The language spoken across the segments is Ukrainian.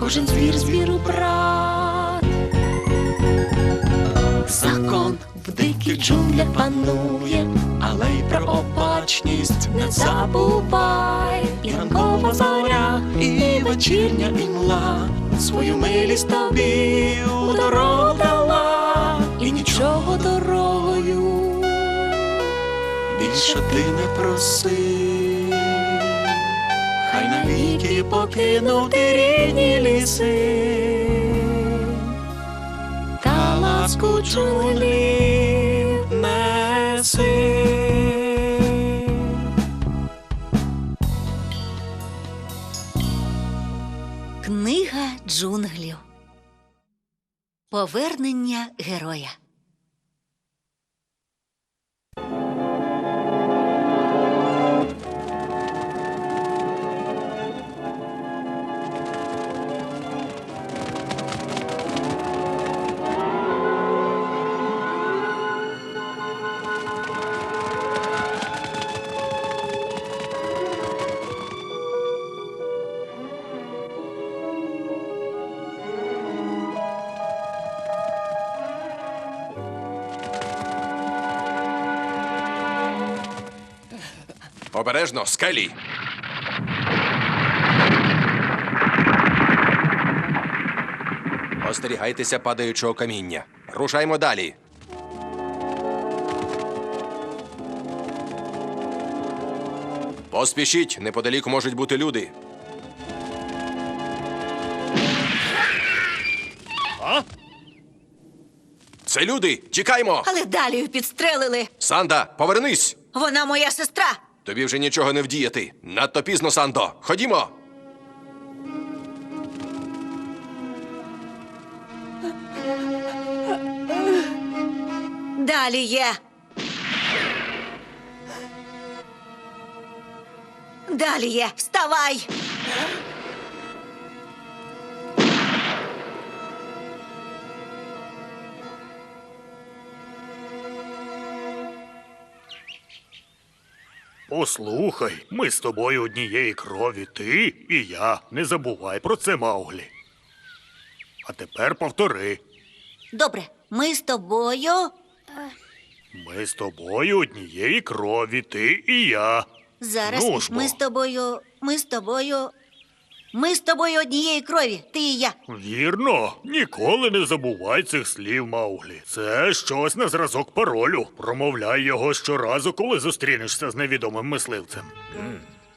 кожен звір звіру брат. Закон в диких джунглях панує, але й про обачність не забувай. І ранкова зоря, і вечірня імла свою милість тобі у дорогу дала, і нічого дорогою більше ти не проси. Хай навіки покинути рідні ліси та ласку джунглів неси. Книга джунглів. Повернення героя. Обережно, скелі. Остерігайтеся падаючого каміння. Рушаймо далі. Поспішіть, неподалік можуть бути люди. Це люди! Тікаймо! Але далі підстрелили. Санда, повернись! Вона моя сестра. Тобі вже нічого не вдіяти. Надто пізно, Сандо. Ходімо. Далі є. Далі є. Вставай. Послухай, ми з тобою однієї крові, ти і я. Не забувай про це, Мауглі. А тепер повтори. Добре, ми з тобою. Ми з тобою однієї крові, ти і я. Зараз Ну ж бо. ми з тобою. Ми з тобою. Ми з тобою однієї крові, ти і я. Вірно, ніколи не забувай цих слів, Мауглі. Це щось на зразок паролю. Промовляй його щоразу, коли зустрінешся з невідомим мисливцем.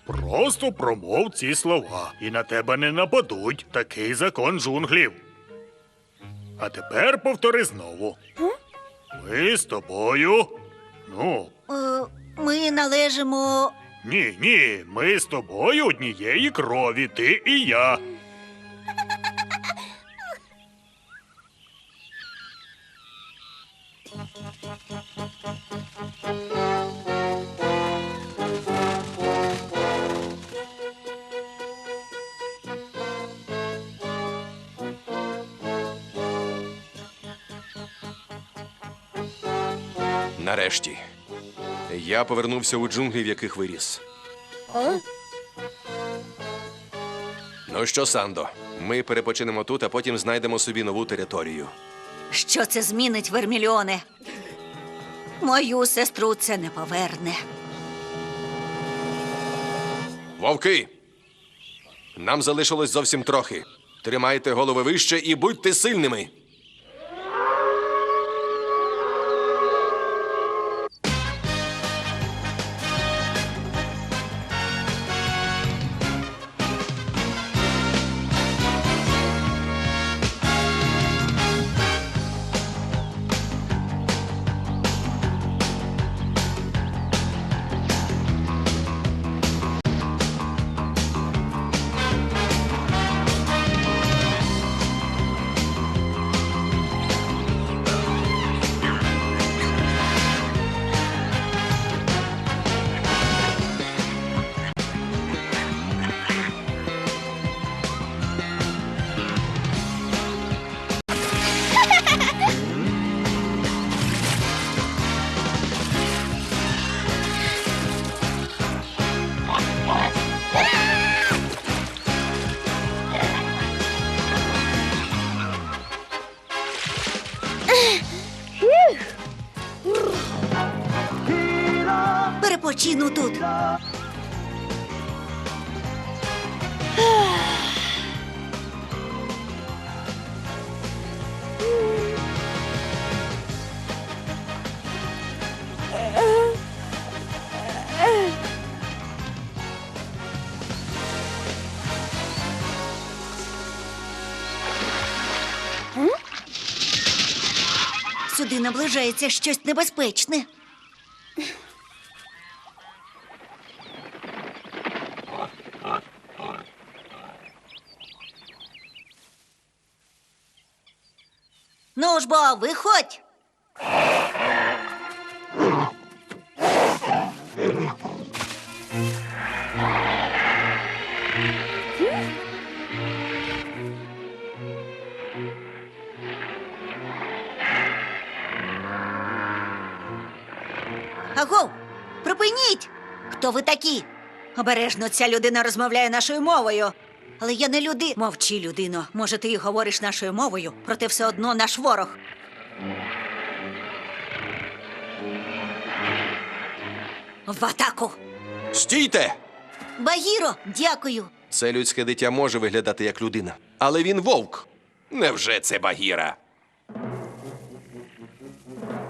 Просто промов ці слова, і на тебе не нападуть. Такий закон джунглів. А тепер повтори знову. Ми з тобою. Ну, Е, ми належимо. Ні, ні, ми з тобою однієї крові, ти і я. Нарешті. Я повернувся у джунглі, в яких виріс. Ну що, Сандо, ми перепочинемо тут, а потім знайдемо собі нову територію. Що це змінить, Вермільоне? Мою сестру це не поверне. Вовки! Нам залишилось зовсім трохи. Тримайте голови вище і будьте сильними. Наближається щось небезпечне. Ну ж бо, виходь. Припиніть! Хто ви такі? Обережно ця людина розмовляє нашою мовою. Але я не люди. Мовчи, людино. Може, ти і говориш нашою мовою, проте все одно наш ворог. В атаку! Стійте! Багіро, дякую. Це людське дитя може виглядати як людина, але він вовк. Невже це Багіра?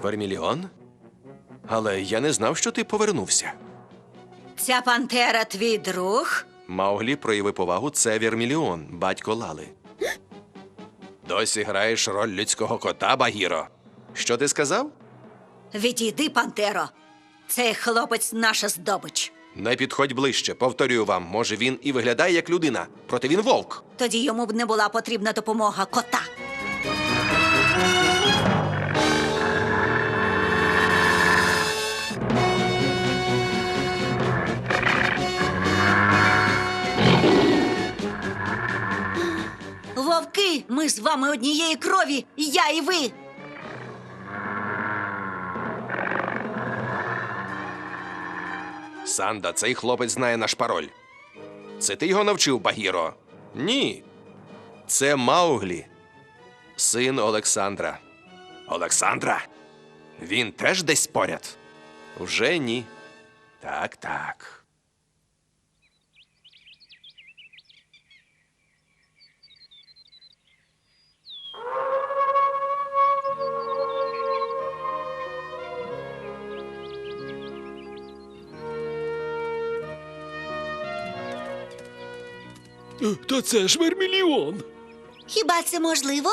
Верміліон? Але я не знав, що ти повернувся. Ця пантера твій друг. Мауглі прояви повагу це Верміліон, батько Лали. Досі граєш роль людського кота, Багіро. Що ти сказав? Відійди, пантеро. Цей хлопець наша здобич. Не підходь ближче, повторюю вам, може він і виглядає як людина, проте він вовк. Тоді йому б не була потрібна допомога кота. Вовки, ми з вами однієї крові, і я і ви. Санда, цей хлопець знає наш пароль. Це ти його навчив, Багіро? Ні. Це Мауглі, син Олександра. Олександра? Він теж десь поряд? Вже ні. Так, так. То це ж Верміліон. Хіба це можливо?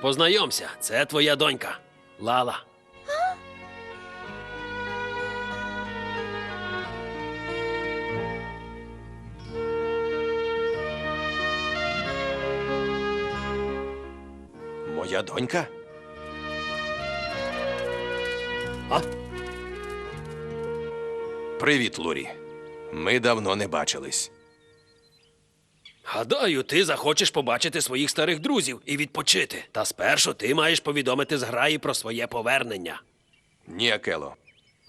Познайомся, це твоя донька. Лала. Моя донька? А? Привіт, Лурі. Ми давно не бачились. Гадаю, ти захочеш побачити своїх старих друзів і відпочити. Та спершу ти маєш повідомити зграї про своє повернення. Ні, Акело.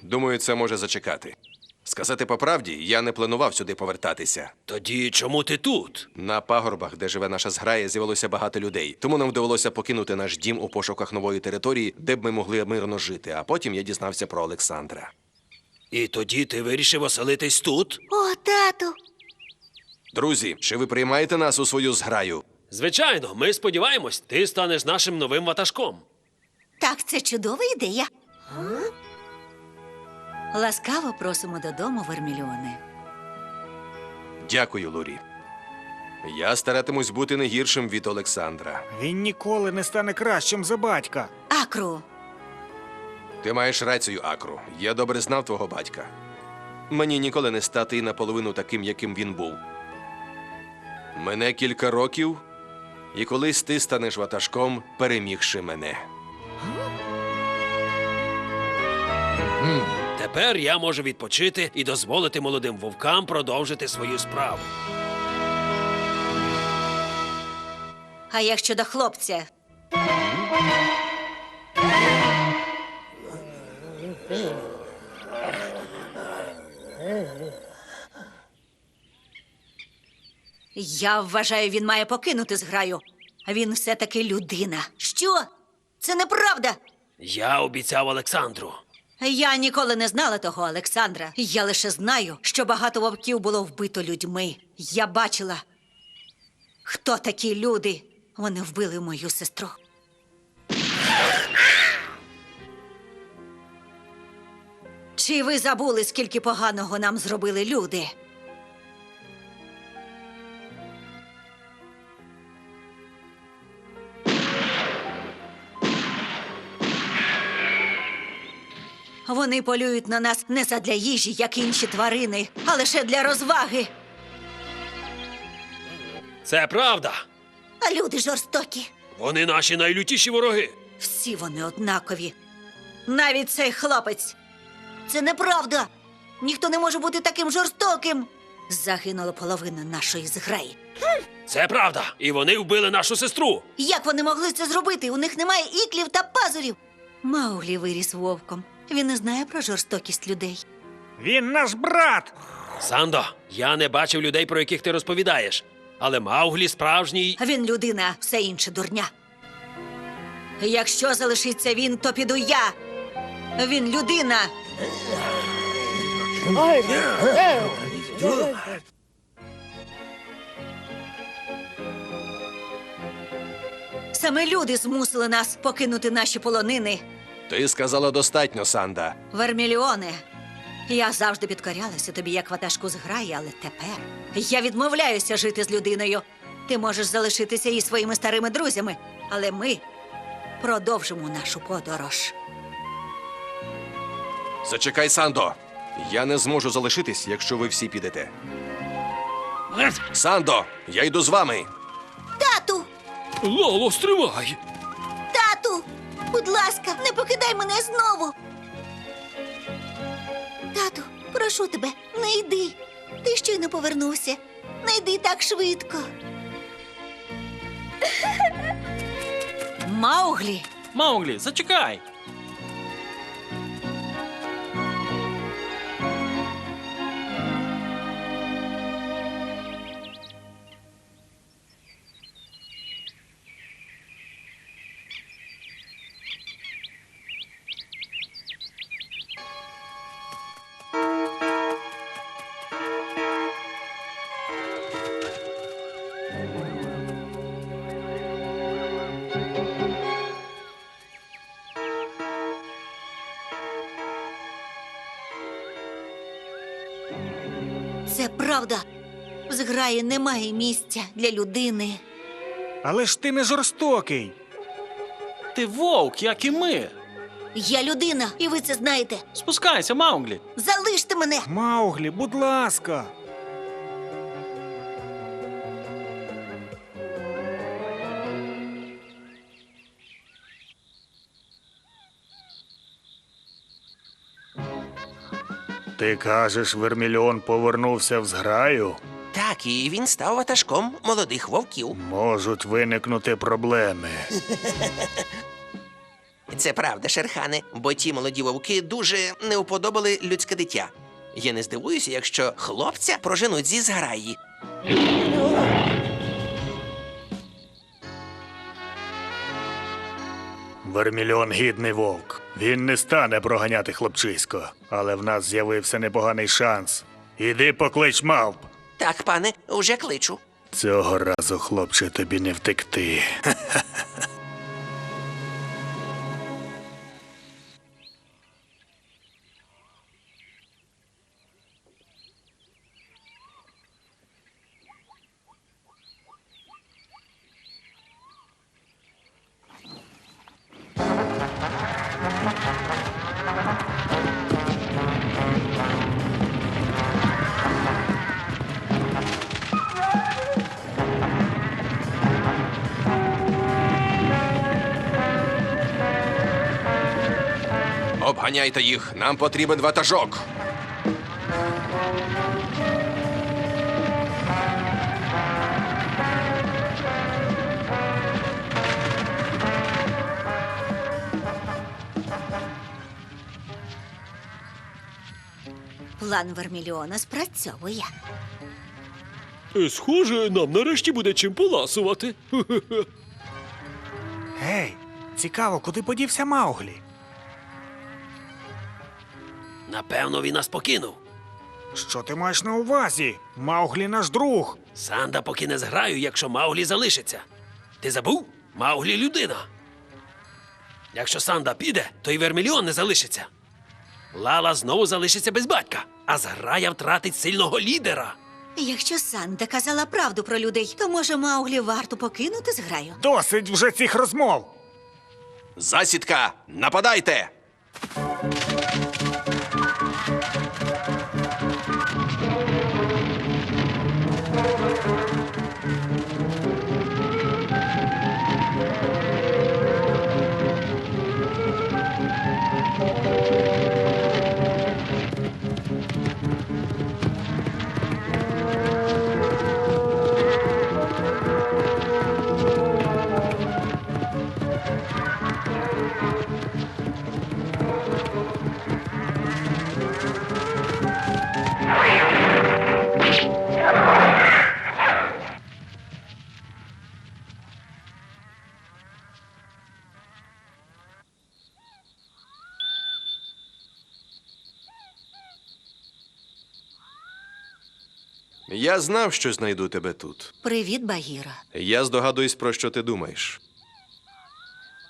Думаю, це може зачекати. Сказати по правді, я не планував сюди повертатися. Тоді чому ти тут? На пагорбах, де живе наша зграя, з'явилося багато людей. Тому нам довелося покинути наш дім у пошуках нової території, де б ми могли мирно жити. А потім я дізнався про Олександра. І тоді ти вирішив оселитись тут? О, тату. Друзі, чи ви приймаєте нас у свою зграю? Звичайно, ми сподіваємось, ти станеш нашим новим ватажком. Так, це чудова ідея. Ласкаво просимо додому, Вермільоне. Дякую, Лурі. Я старатимусь бути не гіршим від Олександра. Він ніколи не стане кращим за батька. Акру, Ти маєш рацію, Акру. Я добре знав твого батька. Мені ніколи не стати і наполовину таким, яким він був. Мене кілька років, і колись ти станеш ватажком, перемігши мене. Тепер я можу відпочити і дозволити молодим вовкам продовжити свою справу. а як щодо хлопця? Я вважаю, він має покинути зграю. Він все-таки людина. Що? Це неправда. Я обіцяв Олександру. Я ніколи не знала того, Олександра. Я лише знаю, що багато вовків було вбито людьми. Я бачила, хто такі люди. Вони вбили мою сестру. Чи ви забули, скільки поганого нам зробили люди? Вони полюють на нас не задля їжі, як інші тварини, а лише для розваги. Це правда. А люди жорстокі. Вони наші найлютіші вороги. Всі вони однакові. Навіть цей хлопець. Це неправда. Ніхто не може бути таким жорстоким. Загинула половина нашої зграї. Це правда. І вони вбили нашу сестру. Як вони могли це зробити? У них немає іклів та пазурів. Мауглі виріс вовком. Він не знає про жорстокість людей. Він наш брат. Сандо, я не бачив людей, про яких ти розповідаєш. Але Мауглі справжній. Він людина, все інше дурня. Якщо залишиться він, то піду я. Він людина. Саме люди змусили нас покинути наші полонини. Ти сказала достатньо, Санда. Верміліоне, я завжди підкорялася тобі як ватажку зграї, але тепер я відмовляюся жити з людиною. Ти можеш залишитися і своїми старими друзями, але ми продовжимо нашу подорож. Зачекай, Сандо. Я не зможу залишитись, якщо ви всі підете. Сандо, я йду з вами. Тату! Лало, стривай! Тату! Будь ласка, не покидай мене знову. Тату, прошу тебе, не йди. Ти щойно повернувся. Не йди так швидко. Мауглі. Мауглі, зачекай. Це правда. В зграї немає місця для людини. Але ж ти не жорстокий. Ти вовк, як і ми. Я людина, і ви це знаєте. Спускайся, Мауглі. Залиште мене. Мауглі, будь ласка. Ти кажеш, Вермільон повернувся в зграю? Так, і він став ватажком молодих вовків. Можуть виникнути проблеми. Це правда, Шерхане, бо ті молоді вовки дуже не уподобали людське дитя. Я не здивуюся, якщо хлопця проженуть зі зграї. Вермільон гідний вовк. Він не стане проганяти хлопчисько, але в нас з'явився непоганий шанс. Іди поклич мавп. Так, пане, уже кличу. Цього разу, хлопче, тобі не втекти. Обганяйте їх, нам потрібен ватажок. План Верміліона спрацьовує. Е, Схоже, нам нарешті буде чим поласувати. Гей, цікаво, куди подівся Мауглі? Напевно, він нас покинув. Що ти маєш на увазі? Мауглі наш друг. Санда покине зграю, якщо Мауглі залишиться. Ти забув? Мауглі людина. Якщо Санда піде, то й Вермільон не залишиться. Лала знову залишиться без батька, а зграя втратить сильного лідера. Якщо Санда казала правду про людей, то може Мауглі варто покинути зграю. Досить вже цих розмов. Засідка! Нападайте! Я знав, що знайду тебе тут. Привіт, Багіра. Я здогадуюсь, про що ти думаєш.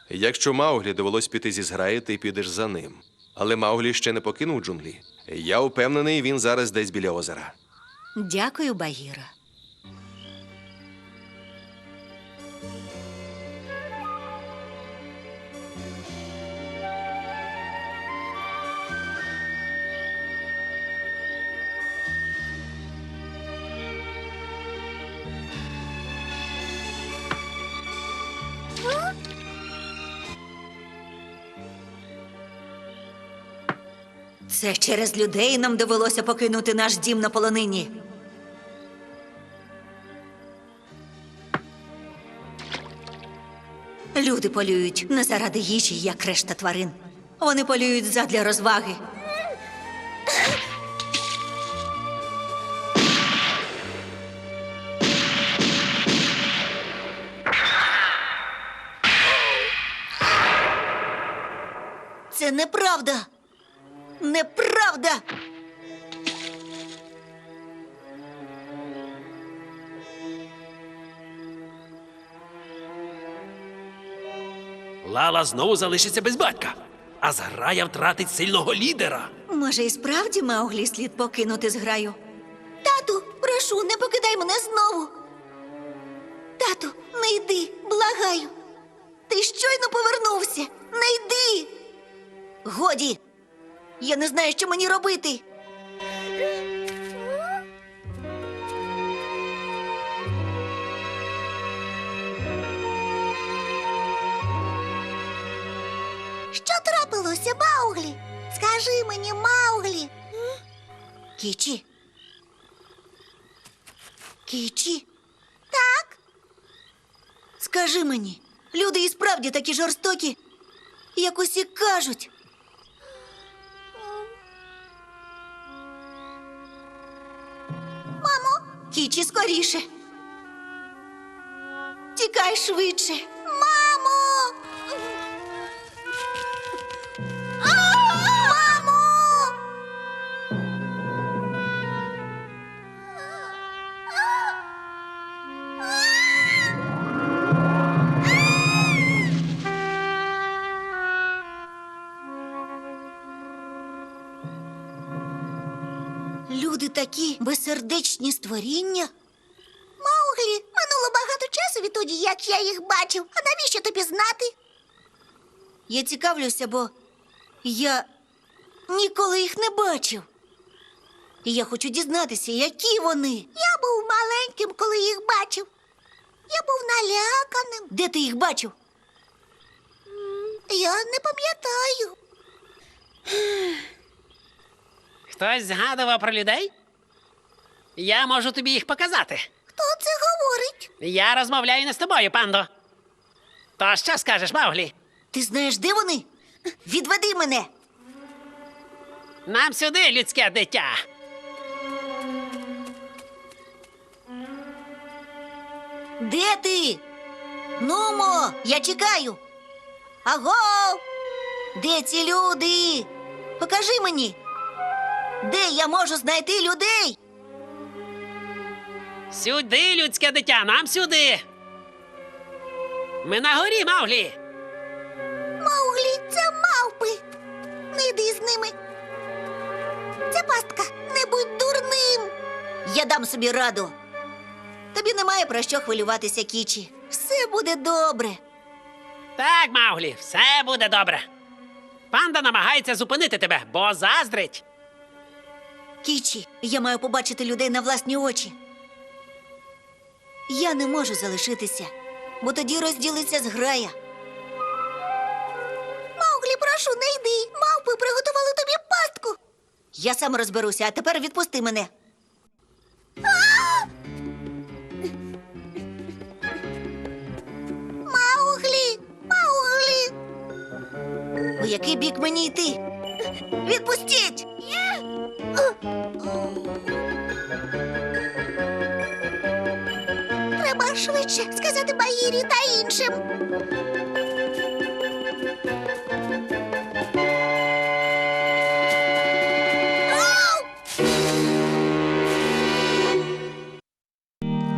Якщо Мауглі довелось піти зі зграї, ти підеш за ним. Але Мауглі ще не покинув джунглі. Я впевнений, він зараз десь біля озера. Дякую, Багіра. Це через людей нам довелося покинути наш дім на полонині. Люди полюють не заради їжі, як решта тварин. Вони полюють задля розваги. Це неправда. Неправда. Лала знову залишиться без батька, а зграя втратить сильного лідера. Може, і справді Мауглі слід покинути зграю? Тату, прошу, не покидай мене знову. Тату, не йди, благаю. Ти щойно повернувся. Не йди. Годі! Я не знаю, що мені робити. Що трапилося, Мауглі? Скажи мені, Мауглі. Кічі. Кічі, Так, скажи мені, люди і справді такі жорстокі, як усі кажуть. Мамо, скоріше. Тікай швидше. Люди такі безсердечні створіння. Мауглі, минуло багато часу відтоді, як я їх бачив. А навіщо тобі знати? Я цікавлюся, бо я ніколи їх не бачив. І я хочу дізнатися, які вони. Я був маленьким, коли їх бачив. Я був наляканим. Де ти їх бачив? Я не пам'ятаю. Хтось згадував про людей? Я можу тобі їх показати. Хто це говорить? Я розмовляю не з тобою, пандо. То що скажеш, Мауглі? Ти знаєш, де вони? Відведи мене. Нам сюди, людське дитя. Де ти? Нумо, я чекаю. Аго! Де ці люди? Покажи мені. Де я можу знайти людей? Сюди, людське дитя, нам сюди. Ми на горі, Мауглі. Мауглі, це мавпи. Не йди з ними. Це пастка. Не будь дурним. Я дам собі раду. Тобі немає про що хвилюватися, Кічі. Все буде добре. Так, Мауглі, все буде добре. Панда намагається зупинити тебе, бо заздрить. Кічі, я маю побачити людей на власні очі. Я не можу залишитися, бо тоді розділиться зграя. Мауглі, прошу, не йди. Мавпи приготували тобі пастку. Я сам розберуся, а тепер відпусти мене. Мауглі, Мауглі. У який бік мені йти? Відпустіть! Треба швидше сказати Багірі та іншим.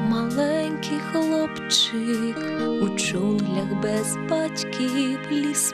Маленький хлопчик у джунглях без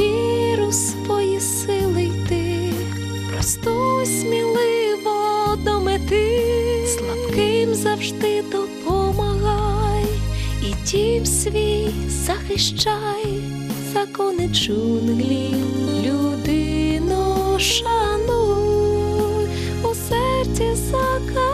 повір у свої сили йти, просто сміливо до мети, слабким завжди допомагай, і дім свій захищай, закони джунглі, людину шануй, у серці закай.